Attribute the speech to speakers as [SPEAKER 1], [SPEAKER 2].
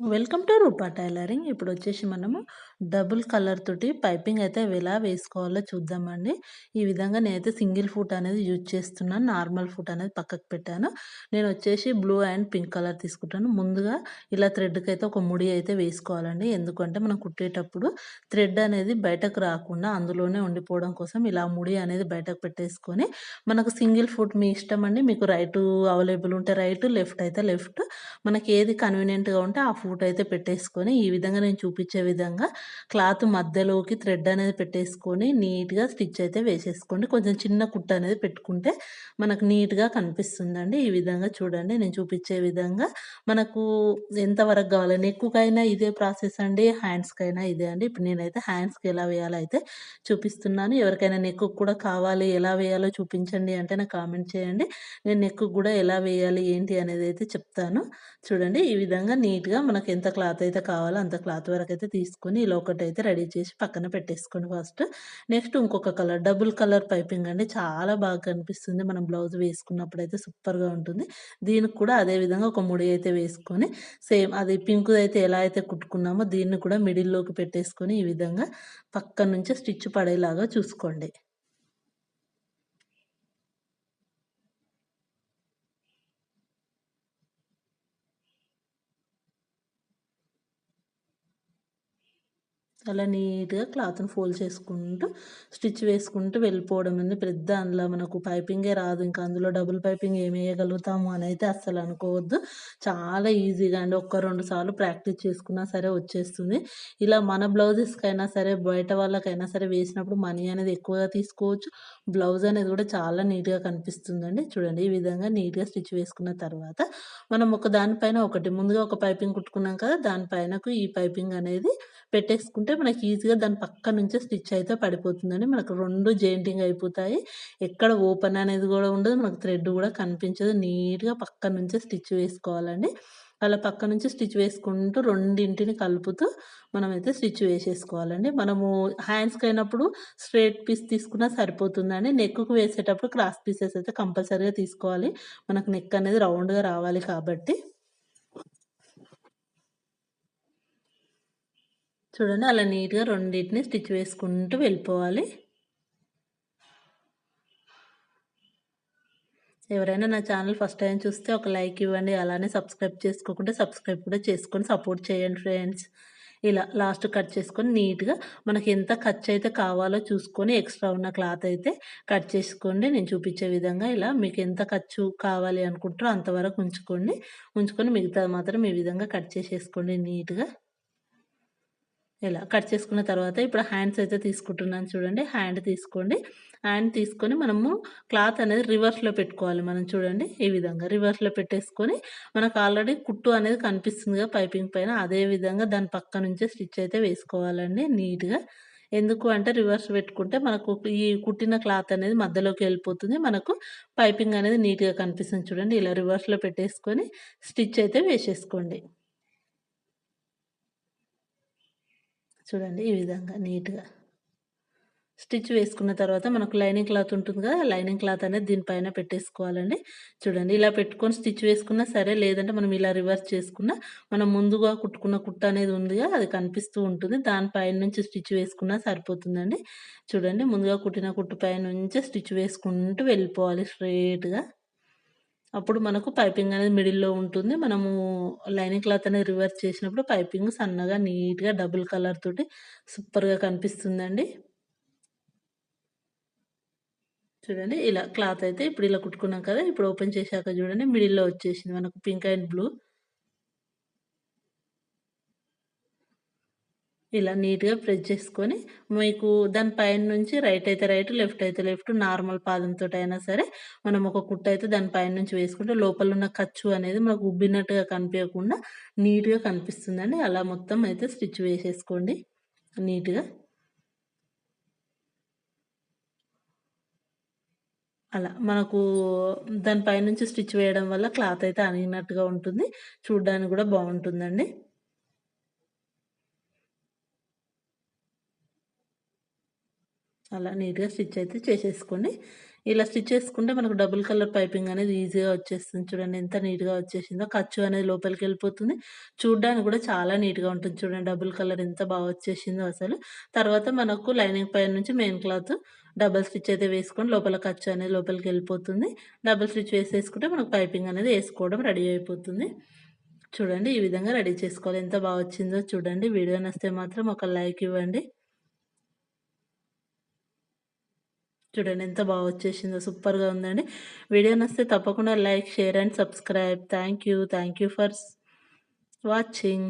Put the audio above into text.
[SPEAKER 1] Welcome to Roopa tailoring. ఇప్పుడు వచ్చేసి మనము డబుల్ కలర్ తోటి పైపింగ్ అయితే ఎలా వేసుకోవాలో చూద్దామండి. ఈ విధంగా నేనైతే సింగిల్ ఫుట్ అనేది యూజ్ చేస్తున్నాను నార్మల్ ఫుట్ అనేది పక్కకు పెట్టాను. నేను వచ్చేసి బ్లూ అండ్ పింక్ కలర్ తీసుకుంటాను. ముందుగా ఇలా థ్రెడ్కి అయితే ఒక ముడి అయితే వేసుకోవాలండి. ఎందుకంటే మనం కుట్టేటప్పుడు థ్రెడ్ అనేది బయటకు రాకుండా అందులోనే ఉండిపోవడం కోసం ఇలా ముడి అనేది బయటకు పెట్టేసుకొని మనకు సింగిల్ ఫుట్ మీ ఇష్టం అండి. మీకు రైట్ అవైలబుల్ ఉంటే రైట్ లెఫ్ట్ అయితే లెఫ్ట్. మనకి ఏది కన్వీనియంట్గా ఉంటే ఆ పూట అయితే పెట్టేసుకొని ఈ విధంగా నేను చూపించే విధంగా క్లాత్ మధ్యలోకి థ్రెడ్ అనేది పెట్టేసుకొని నీట్గా స్టిచ్ అయితే వేసేసుకోండి. కొంచెం చిన్న కుట్ట అనేది పెట్టుకుంటే మనకు నీట్గా కనిపిస్తుందండి. ఈ విధంగా చూడండి నేను చూపించే విధంగా మనకు ఎంతవరకు కావాలి? నెక్కుకైనా ఇదే ప్రాసెస్ అండి హ్యాండ్స్కైనా ఇదే అండి. ఇప్పుడు నేనైతే హ్యాండ్స్కి ఎలా వేయాలో అయితే చూపిస్తున్నాను. ఎవరికైనా నెక్కు కూడా కావాలి ఎలా వేయాలో చూపించండి అంటే నాకు కామెంట్ చేయండి. నేను నెక్కు కూడా ఎలా వేయాలి ఏంటి అనేది అయితే చెప్తాను. చూడండి ఈ విధంగా నీట్గా మన మనకి ఎంత క్లాత్ అయితే కావాలో అంత క్లాత్ వరకు అయితే తీసుకొని ఇలా ఒకటి అయితే రెడీ చేసి పక్కన పెట్టేసుకోండి ఫస్ట్. నెక్స్ట్ ఇంకొక కలర్ డబుల్ కలర్ పైపింగ్ అండి. చాలా బాగా కనిపిస్తుంది. మనం బ్లౌజ్ వేసుకున్నప్పుడు అయితే సూపర్గా ఉంటుంది. దీనికి కూడా అదే విధంగా ఒక ముడి అయితే వేసుకొని సేమ్ అది పింక్ అయితే ఎలా అయితే కుట్టుకున్నామో దీన్ని కూడా మిడిల్లోకి పెట్టేసుకొని ఈ విధంగా పక్క నుంచి స్టిచ్ పడేలాగా చూసుకోండి. అలా నీట్గా క్లాత్ని ఫోల్డ్ చేసుకుంటూ స్టిచ్ వేసుకుంటూ వెళ్ళిపోవడం అనేది పెద్ద అందులో మనకు పైపింగే రాదు. ఇంకా అందులో డబుల్ పైపింగ్ ఏమి వేయగలుగుతాము అని అయితే అస్సలు అనుకోవద్దు. చాలా ఈజీగా అండి. ఒక్క రెండు సార్లు ప్రాక్టీస్ చేసుకున్నా సరే వచ్చేస్తుంది. ఇలా మన బ్లౌజెస్కైనా సరే బయట వాళ్ళకైనా సరే వేసినప్పుడు మనీ అనేది ఎక్కువగా తీసుకోవచ్చు. బ్లౌజ్ అనేది కూడా చాలా నీట్గా కనిపిస్తుందండి. చూడండి ఈ విధంగా నీట్గా స్టిచ్ వేసుకున్న తర్వాత మనం ఒక దానిపైన ఒకటి ముందుగా ఒక పైపింగ్ కుట్టుకున్నాం కదా దానిపైనకు ఈ పైపింగ్ అనేది పెట్టేసుకుంటే మనకి ఈజీగా దాని పక్క నుంచే స్టిచ్ అయితే పడిపోతుందండి. మనకు రెండు జెయింటింగ్ అయిపోతాయి. ఎక్కడ ఓపెన్ అనేది కూడా ఉండదు. మనకు థ్రెడ్ కూడా కనిపించదు. నీట్గా పక్క నుంచే స్టిచ్ వేసుకోవాలండి. అలా పక్క నుంచి స్టిచ్ వేసుకుంటూ రెండింటిని కలుపుతూ మనమైతే స్టిచ్ వేసేసుకోవాలండి. మనము హ్యాండ్స్కి అయినప్పుడు స్ట్రేట్ పీస్ తీసుకున్నా సరిపోతుందండి. నెక్కు వేసేటప్పుడు క్రాస్ పీసెస్ అయితే కంపల్సరీగా తీసుకోవాలి. మనకు నెక్ అనేది రౌండ్గా రావాలి కాబట్టి. చూడండి అలా నీట్గా రెండింటిని స్టిచ్ వేసుకుంటూ వెళ్ళిపోవాలి. ఎవరైనా నా ఛానల్ ఫస్ట్ టైం చూస్తే ఒక లైక్ ఇవ్వండి అలానే సబ్స్క్రైబ్ చేసుకోకుండా సబ్స్క్రైబ్ కూడా చేసుకొని సపోర్ట్ చేయండి ఫ్రెండ్స్. ఇలా లాస్ట్ కట్ చేసుకొని నీట్గా మనకి ఎంత ఖర్చు అయితే కావాలో చూసుకొని ఎక్స్ట్రా ఉన్న క్లాత్ అయితే కట్ చేసుకోండి. నేను చూపించే విధంగా ఇలా మీకు ఎంత ఖర్చు కావాలి అనుకుంటారో అంతవరకు ఉంచుకోండి. ఉంచుకొని మిగతా మాత్రం ఈ విధంగా కట్ చేసేసుకోండి నీట్గా. ఇలా కట్ చేసుకున్న తర్వాత ఇప్పుడు హ్యాండ్స్ అయితే తీసుకుంటున్నాను చూడండి. హ్యాండ్ తీసుకోండి. హ్యాండ్ తీసుకొని మనము క్లాత్ అనేది రివర్స్లో పెట్టుకోవాలి మనం చూడండి. ఈ విధంగా రివర్స్లో పెట్టేసుకొని మనకు ఆల్రెడీ కుట్టు అనేది కనిపిస్తుందిగా పైపింగ్ పైన. అదే విధంగా దాని పక్క నుంచే స్టిచ్ అయితే వేసుకోవాలండి నీట్గా. ఎందుకు అంటే రివర్స్ పెట్టుకుంటే మనకు ఈ కుట్టిన క్లాత్ అనేది మధ్యలోకి వెళ్ళిపోతుంది. మనకు పైపింగ్ అనేది నీట్గా కనిపిస్తుంది చూడండి. ఇలా రివర్స్లో పెట్టేసుకొని స్టిచ్ అయితే వేసేసుకోండి. చూడండి ఈ విధంగా నీట్గా. స్టిచ్ వేసుకున్న తర్వాత మనకు లైనింగ్ క్లాత్ ఉంటుంది కదా లైనింగ్ క్లాత్ అనేది దీనిపైన పెట్టేసుకోవాలండి. చూడండి ఇలా పెట్టుకొని స్టిచ్ వేసుకున్నా సరే లేదంటే మనం ఇలా రివర్స్ చేసుకున్నా మనం ముందుగా కుట్టుకున్న కుట్ట అనేది ఉందిగా అది కనిపిస్తూ ఉంటుంది. దానిపైన నుంచి స్టిచ్ వేసుకున్నా సరిపోతుందండి. చూడండి ముందుగా కుట్టిన కుట్టు పైన నుంచి స్టిచ్ వేసుకుంటూ వెళ్ళిపోవాలి స్ట్రేట్గా అప్పుడు మనకు పైపింగ్ అనేది మిడిల్లో ఉంటుంది. మనము లైనింగ్ క్లాత్ అనేది రివర్స్ చేసినప్పుడు పైపింగ్ సన్నగా నీట్గా డబుల్ కలర్ తోటి సూపర్గా కనిపిస్తుందండి. చూడండి ఇలా క్లాత్ అయితే ఇప్పుడు ఇలా కుట్టుకున్నాం కదా ఇప్పుడు ఓపెన్ చేశాక చూడండి మిడిల్లో వచ్చేసింది మనకు పింక్ అండ్ బ్లూ. ఇలా నీట్గా ప్రెస్ చేసుకొని మీకు దాని పైన నుంచి రైట్ అయితే రైట్ లెఫ్ట్ అయితే లెఫ్ట్ నార్మల్ పాదంతో అయినా సరే మనం ఒక కుట్ట అయితే దాని పైన నుంచి వేసుకుంటే లోపల ఉన్న ఖర్చు అనేది మనకు ఉబ్బినట్టుగా కనిపించకుండా నీట్గా కనిపిస్తుందండి. అలా మొత్తం అయితే స్టిచ్ వేసేసుకోండి నీట్గా. అలా మనకు దానిపైనుంచి నుంచి స్టిచ్ వేయడం వల్ల క్లాత్ అయితే అనిగినట్టుగా ఉంటుంది. చూడడానికి కూడా బాగుంటుందండి. అలా నీట్గా స్టిచ్ అయితే చేసేసుకోండి ఇలా స్టిచ్ చేసుకుంటే మనకు డబుల్ కలర్ పైపింగ్ అనేది ఈజీగా వచ్చేస్తుంది. చూడండి ఎంత నీట్గా వచ్చేసిందో. ఖర్చు అనేది లోపలికి వెళ్ళిపోతుంది. చూడడానికి కూడా చాలా నీట్గా ఉంటుంది. చూడండి డబుల్ కలర్ ఎంత బాగా వచ్చేసిందో అసలు. తర్వాత మనకు లైనింగ్ పైన నుంచి మెయిన్ క్లాత్ డబల్ స్టిచ్ అయితే వేసుకొని లోపల ఖర్చు అనేది లోపలికి వెళ్ళిపోతుంది. డబల్ స్టిచ్ వేసేసుకుంటే మనకు పైపింగ్ అనేది వేసుకోవడం రెడీ అయిపోతుంది. చూడండి ఈ విధంగా రెడీ చేసుకోవాలి. ఎంత బాగా వచ్చిందో చూడండి. వీడియో నస్తే మాత్రం ఒక లైక్ ఇవ్వండి. చూడండి ఎంత బాగా వచ్చేసిందో సూపర్గా ఉందండి. వీడియో నస్తే తప్పకుండా like share and subscribe. Thank you thank you for watching